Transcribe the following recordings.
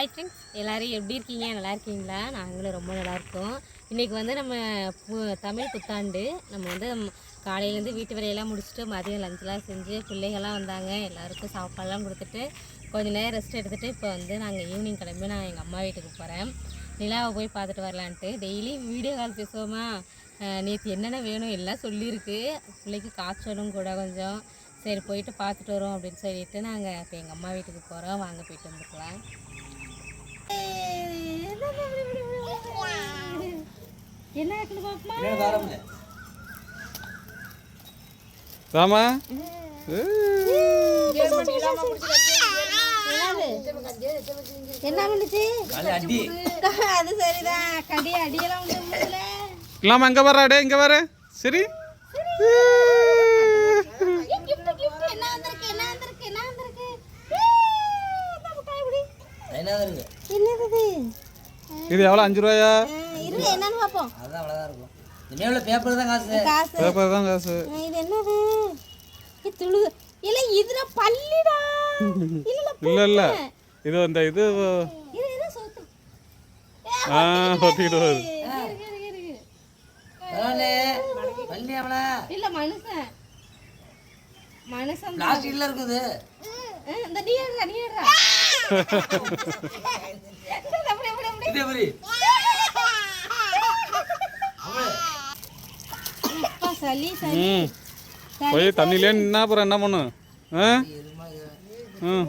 Hi friends எல்லோரும் எப்படி இருக்கீங்க? நல்லா இருக்கீங்களா? நாங்களும் ரொம்ப நல்லா இருக்கோம். இன்றைக்கி வந்து நம்ம பு- தமிழ் புத்தாண்டு. நம்ம வந்து காலையிலேருந்து வீட்டு வேலையெல்லாம் முடிச்சுட்டு மதியம் லஞ்செலாம் செஞ்சு பிள்ளைகள்லாம் வந்தாங்க. எல்லாருக்கும் சாப்பாடெல்லாம் கொடுத்துட்டு கொஞ்ச நேரம் ரெஸ்ட் எடுத்துகிட்டு இப்போ வந்து நாங்கள் ஈவினிங் கிளம்பி நான் எங்கள் அம்மா வீட்டுக்கு போகிறேன் நிலாவை போய் பார்த்துட்டு வரலான்ட்டு. டெய்லி வீடியோ கால் பேசுவோமா? நேற்று என்னென்ன வேணும் எல்லாம் சொல்லியிருக்கு. பிள்ளைக்கு காய்ச்சலும் கூட கொஞ்சம். சரி போயிட்டு பார்த்துட்டு வரோம் அப்படின்னு சொல்லிட்டு நாங்கள் இப்போ எங்கள் அம்மா வீட்டுக்கு போகிறோம் வாங்க போயிட்டு வந்துக்கலாம். என்ன ராமா என்ன பண்ணுச்சு அது சரிதான் கடி அடியெல்லாம் உண்டு மூணுல இல்லாம இங்க வர்றா டே இங்க வர சரி கிஃப்ட் கிஃப்ட் என்ன வந்திருக்கு என்ன வந்திருக்கு என்ன வந்திருக்கு ஏய், இந்த முட்டாய் பிடி. என்னது இது இது எவ்வளோ அஞ்சு ரூபாயா? என்னன்னு பார்ப்போம். அதான் அவ்வளோதான் இருக்கும். இனிமேல் பேப்பர் தான் காசு. காசு. பேப்பர் தான் காசு. இது என்னது? இது துளு இல்ல இதுல பல்லிடா. இல்ல இது அந்த இது ஆ அவளா இல்ல மனுஷன். மனுஷன். பிளாஸ்டிக்ல இருக்குது. ஆ, இந்த நீ எடுறா நீ சளி ம். போய் தண்ணியிலே நின்னா அப்புறம் என்ன பண்ணு? ஆ? ம்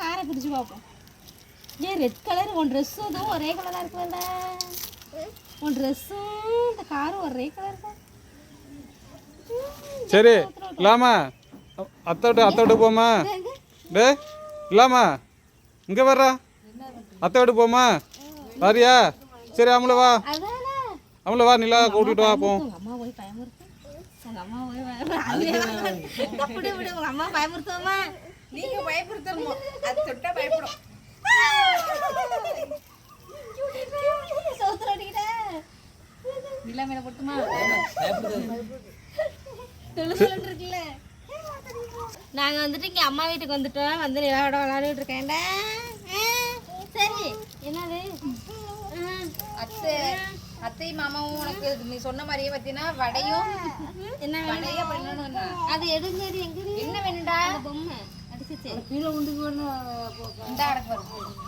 காரை பிடிச்சு பார்ப்போம். ஏன் ரெட் கலர் உன் ட்ரெஸ்ஸும் இதுவும் ஒரே கலராக இருக்குல்ல உன் ட்ரெஸ்ஸும் இந்த காரும் ஒரே கலர் தான். சரி இல்லாம அத்தை விட்டு அத்தை விட்டு போமா டே இல்லாமா? இங்கே வர்றா. அத்தை விட்டு போமா வாரியா. சரி அம்மள வா. அம்மள வா நிலா கூட்டிட்டு வா போ. அம்மா பயமுறுத்துவோமா நீங்க பயப்படுத்தணுமோ அது தொட்டா பயப்படும் அடிக்கிட்ட நிலைமையில போட்டுமா இருக்குல்ல நாங்க வந்துட்டு இங்க அம்மா வீட்டுக்கு வந்துட்டோம். வந்து நிலாவோட விளையாடிட்டு இருக்கேன்டா சரி. என்னது? அத்தை அத்தை மாமாவும் உனக்கு நீ சொன்ன மாதிரியே பார்த்தீங்கன்னா வடையும் என்ன வடையும் பண்ணணும்னா. அது எடுங்க எங்க? என்ன வேணும்டா? அந்த பொம்மை அடிச்சிச்சு. கீழே உண்டு இந்த அடக்கு வரும்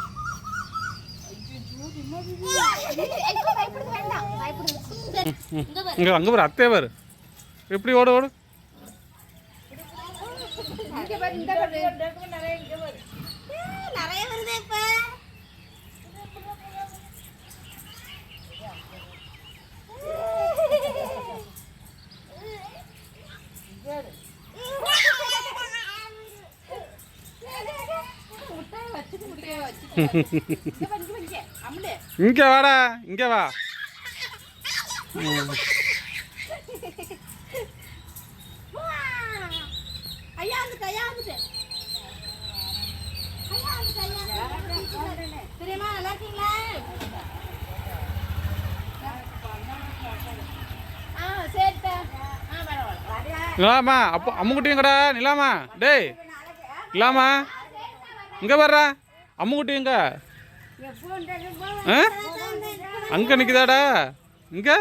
இங்க அங்கே பாரு அத்தையே பாரு. எப்படி ஓடு ஓடு இங்க பாரு இந்த பாரு ஆ, நிறைய வருதே இப்ப அம்மளே இங்கே வாடா இங்கே வா ஐயா வந்துட்டு ஐயா வந்துட்டு ஐயா வந்துட்டு ஐயா வந்துட்டு. தெரியுமா? நல்லா இருக்கீங்களா? ஆ சரிப்பா. ஆ பரவாயில்ல. நிலாமா அப்போ அம்முக்குட்டியும் கடா நிலாமா. டேய் இல்லாமா இங்கே வர்றா. அம்முக்குட்டியுங்க அங்கே நிற்குதாடா இங்கே?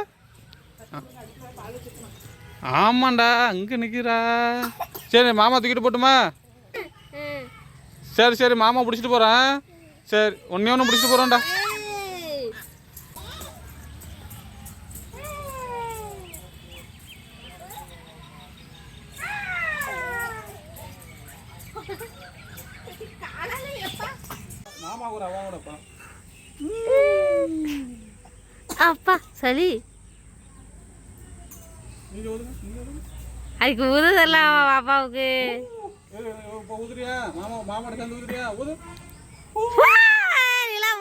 ஆமாண்டா அங்கே நிற்கிறா சரி மாமா தூக்கிட்டு போட்டுமா? சரி சரி மாமா பிடிச்சிட்டு போகிறேன் சரி ஒன்றே ஒன்று பிடிச்சிட்டு போகிறோம்டா. மாமா அப்பா சளி. ஓதுங்க அதுக்கு ஊதுதெல்லாம் பாப்பாவுக்கு. மாமா சேர்ந்து ஊதுறியா ஊது நிலா ஊதிட்டா ஊதிட்டா ஊதிட்டா மாமாட்ட சேர்ந்து ஊதுறியா ஊது ஊதுறியா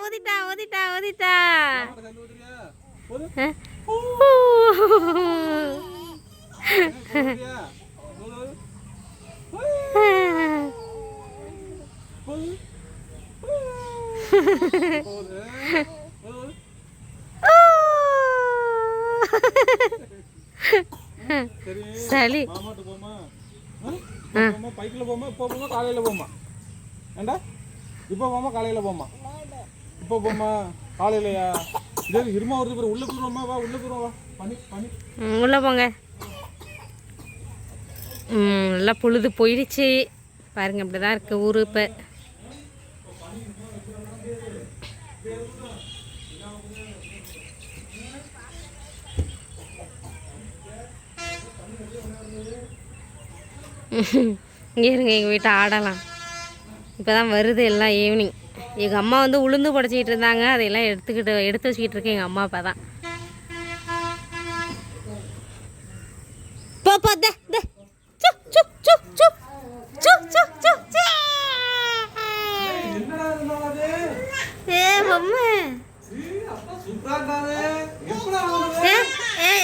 ஊது ஊது ஊது ஊது ஊது சரி சளி. பைக்கில் போமா இப்போ போமா காலையில் போமா. ஏண்டா? இப்போ போமா காலையில் போமா? இப்போ போமா? காலையிலையா? இதே இருமா வருது பாரு. உள்ளே போடுவோமா வா உள்ளே போடுவோம் வா. பண்ணி பண்ணி உள்ள போங்க. நல்லா பொழுது போயிடுச்சு. பாருங்க இப்படி தான் இருக்கு ஊர் இப்போ. இங்கே இருங்க எங்கள் வீட்டை ஆடலாம். இப்போ தான் வருது எல்லாம் ஈவினிங் எங்கள் அம்மா வந்து உளுந்து புடச்சிக்கிட்டு இருந்தாங்க. அதையெல்லாம் எடுத்துக்கிட்டு எடுத்து வச்சுக்கிட்டு இருக்கேன் எங்கள் அம்மா அப்பா தான்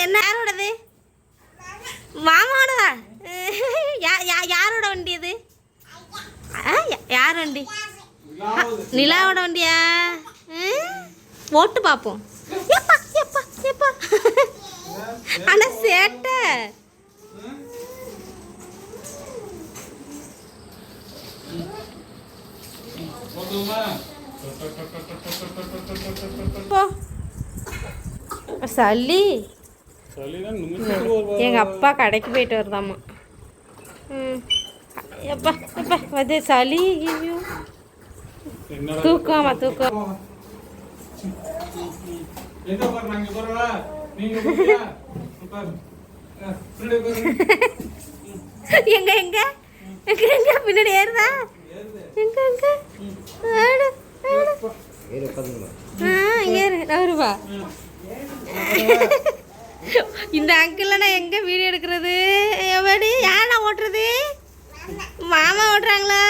என்ன? யாரோடது? மாமாவோடதா? யாரோட வண்டி அது யார் வண்டி? நிலாவோட வண்டியா? ஓட்டு பார்ப்போம் எப்பா எப்பா எப்பா சேட்டை. சளி. எங்கள் அப்பா கடைக்கு போயிட்டு வருதாம்மா ம். எப்பா எப்பா வந்து சளி ஐயோ தூக்கமா தூக்கம்? எங்க எங்க எங்க? ஏறுதா. எங்க எங்க? ஏறு ஏறு இந்த அங்கிள் நான் எங்க வீடியோ எடுக்கிறது? எப்படி யாரா ஓட்டுறது? மாமா ஓட்டுறாங்களா?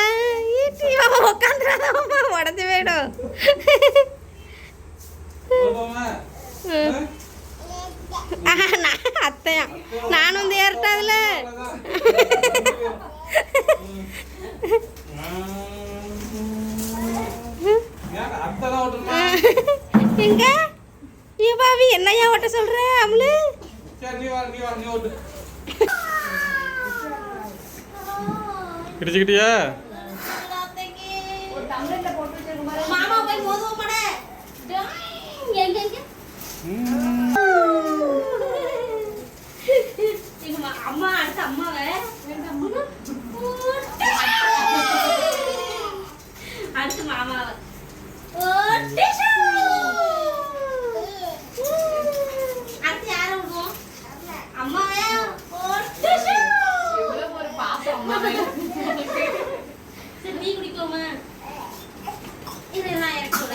மாமா உட்காந்துடாத மாமா. வேணும் அத்தையா நானும் வந்து ஏறிட்டாதுல எங்க நீ பாவி என்னையா ஓட்ட சொல்ற அம்லு கிடிச்சுக்கிட்டியா அம்மா அடுத்து அம்மாவை அடுத்து மாமாவை அடுத்து யாரை விடுவோம் அம்மாவை ஒரு பாசம் அம்மா சரி நீ குடிக்கோமா இது நான் இறக்கி விட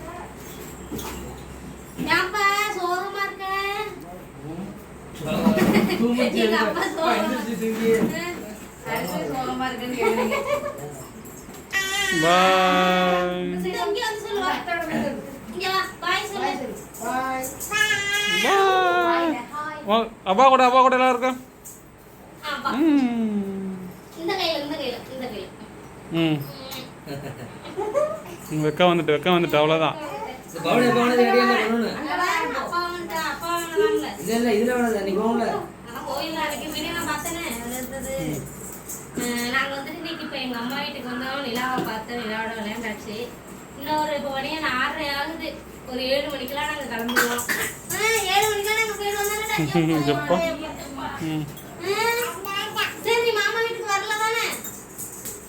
அப்பா கூட அப்பா கூட எல்லாம் இருக்கும் ம் வெக்கம் வந்துட்டு வெக்கம் வந்துட்டு அவ்வளோதான் இதுல இதுல கோயில்ல அன்னைக்கு வீடியோ நான் பார்த்தேனே, அதுல இருந்தது. நாங்க வந்துட்டு இன்னைக்கு இப்ப எங்க அம்மா வீட்டுக்கு வந்தோம் நிலாவை பார்த்து நிலாவோட விளையாண்டாச்சு. இன்னும் ஒரு இப்போ மணி நான் ஆறரை ஆகுது ஒரு ஏழு மணிக்கெல்லாம் நாங்க கிளம்பிடுவோம். ஆஹ் ஏழு மணிக்கெல்லாம் நாங்க போயிட்டு எப்பா? வந்தாங்க ம் சரி மாமா வீட்டுக்கு வரல தானே?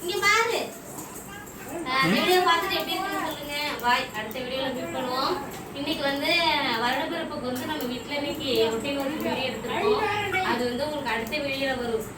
இங்க பாரு. அஹ் வீடியோ பார்த்துட்டு எப்படி இருக்குன்னு சொல்லுங்க. பாய் அடுத்த வீடியோல மீட் பண்ணுவோம். இன்னைக்கு வந்து வருடப்பிறப்புக்கு வந்து நம்ம வீட்ல இன்னைக்கு ரொட்டீன் ஒரு வீடியோ எடுத்திருக்கோம். அது வந்து உங்களுக்கு அடுத்த வெளியில வரும்.